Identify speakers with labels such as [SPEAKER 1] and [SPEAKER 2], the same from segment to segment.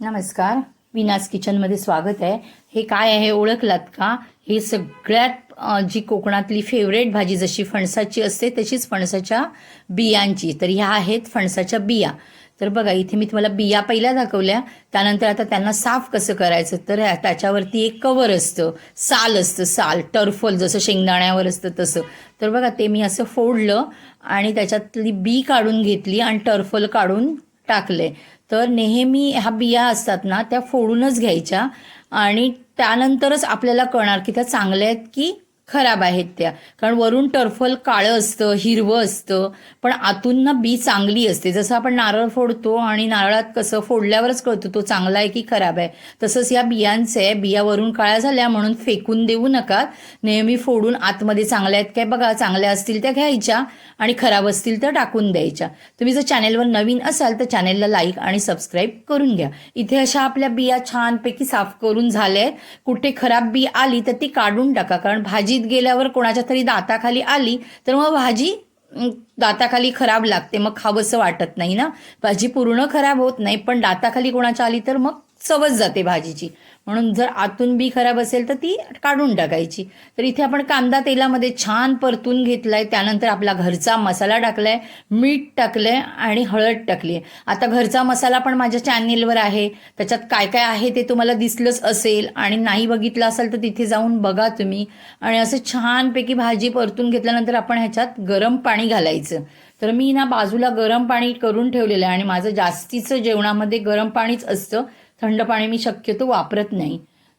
[SPEAKER 1] नमस्कार. विनास किचनमध्ये स्वागत आहे. हे काय आहे ओळखलात का? हे सगळ्यात जी कोकणातली फेवरेट भाजी जशी फणसाची असते तशीच फणसाच्या बियांची. तर ह्या आहेत फणसाच्या बिया. तर बघा इथे मी तुम्हाला बिया पहिल्या दाखवल्या. त्यानंतर आता त्यांना साफ कसं करायचं? तर त्याच्यावरती एक कवर असतं. साल असतं साल. टर्फल जसं शेंगदाण्यावर असतं तसं. तर बघा ते मी असं फोडलं आणि त्याच्यातली बी काढून घेतली आणि टर्फल काढून टाकले तर नेहमी ह्या बिया असतात ना त्या फोडूनच घ्यायच्या आणि त्यानंतरच आपल्याला कळणार की त्या चांगल्या आहेत की खराब आहेत त्या. कारण वरून टर्फल काळं असतं हिरवं असतं पण आतून ना बी चांगली असते. जसं आपण नारळ फोडतो आणि नारळात कसं फोडल्यावरच कळतो तो चांगला आहे की खराब आहे. तसंच या बियांचे बिया वरून काळ्या झाल्या म्हणून फेकून देऊ नका. नेहमी फोडून आतमध्ये चांगल्या आहेत काय बघा चांगल्या असतील त्या घ्यायच्या आणि खराब असतील तर टाकून द्यायच्या. तुम्ही जर चॅनेलवर नवीन असाल तर चॅनेलला लाईक आणि सबस्क्राईब करून घ्या. इथे अशा आपल्या बिया छानपैकी साफ करून झाल्या आहेत. कुठे खराब बी आली तर ती काढून टाका कारण भाजी भाजीत गेल्यावर कोणाच्या तरी दाताखाली आली तर मग भाजी दाताखाली खराब लागते. मग खावंसं वाटत नाही ना. भाजी पूर्ण खराब होत नाही पण दाताखाली कोणाच्या आली तर मग चवच जाते भाजीची. म्हणून जर आतून बी खराब असेल तर ती काढून टाकायची. तर इथे आपण कांदा तेलामध्ये छान परतून घेतलाय. त्यानंतर आपला घरचा मसाला टाकलाय. मीठ टाकलंय आणि हळद टाकली आहे आता घरचा मसाला पण माझ्या चॅनेलवर आहे. त्याच्यात काय काय आहे ते तुम्हाला दिसलंच असेल आणि नाही बघितलं असेल तर तिथे जाऊन बघा तुम्ही. आणि असं छानपैकी भाजी परतून घेतल्यानंतर आपण ह्याच्यात गरम पाणी घालायचं. तर मी ना बाजूला गरम पाणी करून ठेवलेलं आहे आणि माझं जास्तीचं जेवणामध्ये गरम पाणीच असतं. थंड पाणी मी शक्यतो वापरत नाही.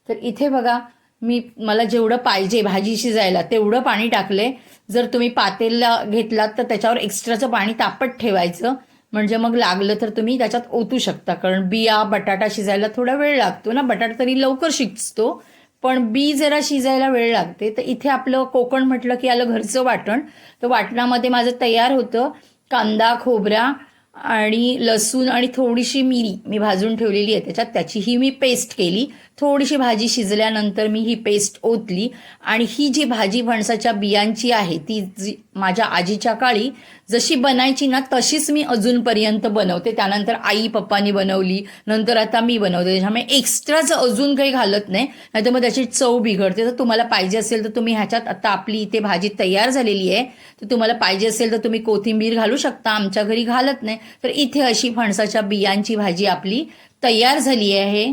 [SPEAKER 1] तर इथे बघा मी मला जेवढं पाहिजे भाजी शिजायला तेवढं पाणी टाकले जर तुम्ही पातेला घेतलात तर त्याच्यावर एक्स्ट्राचं पाणी तापत ठेवायचं. म्हणजे मग लागलं तर तुम्ही त्याच्यात ओतू शकता. कारण बिया बटाटा शिजायला थोडा वेळ लागतो ना. बटाटा तरी लवकर शिजतो. पण बी जरा शिजायला वेळ लागते. तर इथे आपलं कोकण म्हटलं की आलं घरचं वाटण. तर वाटणामध्ये माझं तयार होतं कांदा खोबरा आणि लसूण आणि थोडीशी मिरी मी भाजून ठेवलेली आहे त्याच्यात. त्याची ही मी पेस्ट केली. थोडीशी भाजी शिजल्यानंतर मी ही पेस्ट ओतली. आणि ही जी भाजी फणसाच्या बियांची आहे ती जी माझ्या आजीच्या काळी जशी बनायची ना तशीच मी अजूनपर्यंत बनवते. त्यानंतर आई पप्पानी बनवली नंतर आता मी बनवते. त्याच्यामुळे एक्स्ट्राचं अजून काही घालत नाही नाहीतर मग त्याची चव बिघडते. तर तुम्हाला पाहिजे असेल तर तुम्ही ह्याच्यात आता आपली इथे भाजी तयार झालेली आहे तर तुम्हाला पाहिजे असेल तर तुम्ही कोथिंबीर घालू शकता. आमच्या घरी घालत नाही. तर इथे अशी फणसाच्या बियांची भाजी आपली तयार झाली आहे.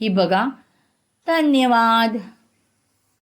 [SPEAKER 1] ही बघा. धन्यवाद.